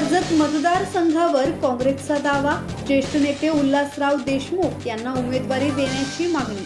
कर्जत मतदारसंघावर काँग्रेसचा दावा. ज्येष्ठ नेते उल्हासराव देशमुख यांना उमेदवारी देण्याची मागणी.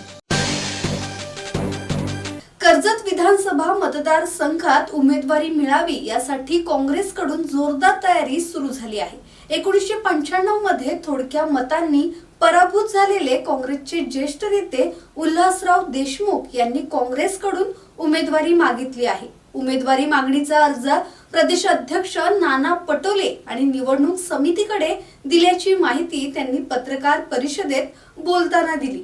कर्जत विधानसभा मतदारसंघात उमेदवारी मिळावी यासाठी काँग्रेसकडून जोरदार तयारी सुरू झाली आहे. एकोणीसशे पंच्याण्णवमध्ये थोडक्या मतांनी पराभूत झालेले काँग्रेसचे ज्येष्ठ नेते उल्हासराव देशमुख यांनी काँग्रेसकडून उमेदवारी मागितली आहे. उमेदवारी मागणीचा अर्ज प्रदेशाध्यक्ष नाना पटोले आणि निवडणूक समितीकडे दिल्याची माहिती त्यांनी पत्रकार परिषदेत बोलताना दिली.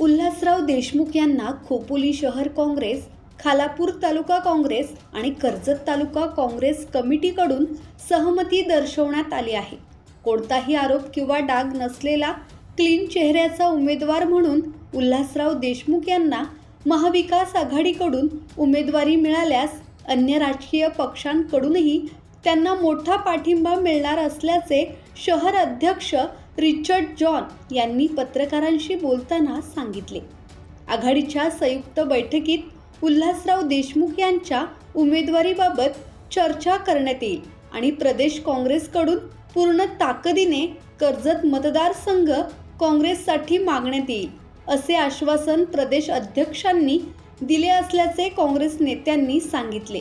उल्हासराव देशमुख यांना खोपोली शहर काँग्रेस खालापूर तालुका काँग्रेस आणि कर्जत तालुका काँग्रेस कमिटीकडून सहमती दर्शवण्यात आली आहे. कोणताही आरोप किंवा डाग नसलेला क्लीन चेहऱ्याचा उमेदवार म्हणून उल्हासराव देशमुख यांना महाविकास आघाडीकडून उमेदवारी मिळाल्यास अन्य राजकीय पक्षांकडूनही त्यांना मोठा पाठिंबा मिळणार असल्याचे शहर अध्यक्ष रिचर्ड जॉन यांनी पत्रकारांशी बोलताना सांगितले. आघाडीच्या संयुक्त बैठकीत उल्हासराव देशमुख यांच्या उमेदवारीबाबत चर्चा करण्यात येईल आणि प्रदेश काँग्रेसकडून पूर्ण ताकदीने कर्जत मतदारसंघ काँग्रेससाठी मागण्यात येईल असे आश्वासन प्रदेश अध्यक्षांनी दिले असल्याचे काँग्रेस नेत्यांनी सांगितले.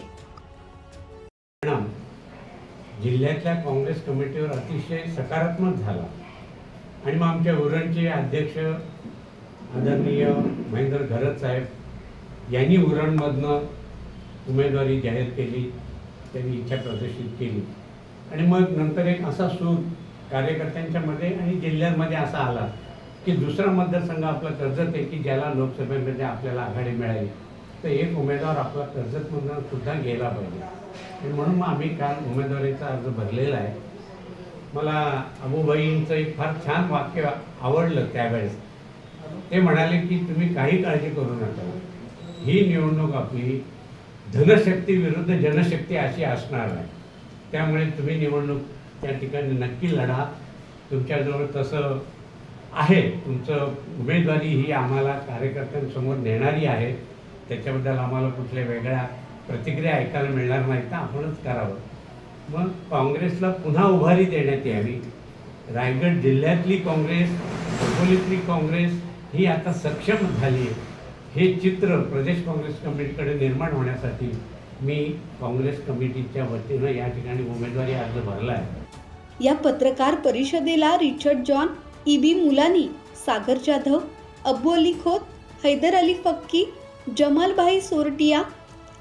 जिल्ह्यातल्या काँग्रेस कमिटीवर अतिशय सकारात्मक झाला. आणि मग आमच्या उरणचे अध्यक्ष आदरणीय महेंद्र घरत साहेब यांनी उरणमधनं उमेदवारी जाहीर केली त्यांनी इच्छा प्रदर्शित केली. आणि मग नंतर एक असा सूर कार्यकर्त्यांच्यामध्ये आणि जिल्ह्यांमध्ये असा आला. की दुसरा मतदारसंघ आपला कर्जत आहे की ज्याला लोकसभेमध्ये आपल्याला आघाडी मिळाली तर एक उमेदवार आपला कर्जतमधनं सुद्धा गेला पाहिजे. म्हणून मग आम्ही काल उमेदवारीचा अर्ज भरलेला आहे. मला अबूबाईंचं एक फार छान वाक्य आवडलं त्यावेळेस. ते म्हणाले की तुम्ही काही काळजी करू नका. ही निवडणूक आपली धनशक्ती विरुद्ध जनशक्ती अशी असणार आहे. त्यामुळे तुम्ही निवडणूक त्या ठिकाणी नक्की लढा. तुमच्याजवळ तसं आहे. तुमचं उमेदवारी ही आम्हाला कार्यकर्त्यांसमोर नेणारी आहे. त्याच्याबद्दल आम्हाला कुठल्या वेगळ्या प्रतिक्रिया ऐकायला मिळणार नाही तर आपणच करावं. मग काँग्रेसला पुन्हा उभारी देण्यात यावी. रायगड जिल्ह्यातली काँग्रेस अकोलीतली काँग्रेस ही आता सक्षम झाली आहे हे चित्र प्रदेश काँग्रेस कमिटीकडे निर्माण होण्यासाठी मी काँग्रेस कमिटीच्या वतीनं या ठिकाणी उमेदवारी अर्ज भरला आहे या पत्रकार परिषदेला रिचर्ड जॉन इबी मुलानी सागर जाधव अब्बू अली खोत हैदर अली फक्की जमालभाई सोरटिया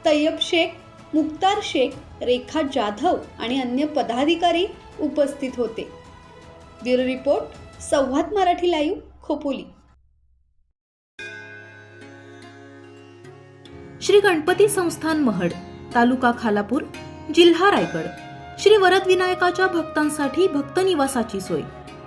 तय्यब शेख मुक्तार शेख रेखा जाधव आणि अन्य पदाधिकारी उपस्थित होते. Bureau report Samvad Marathi live Khopoli. Shri Ganpati Sansthan Mahad taluka Khalapur जिल्हा रायगड. श्री वरदविनायकाच्या भक्तांसाठी भक्त निवासाची सोय.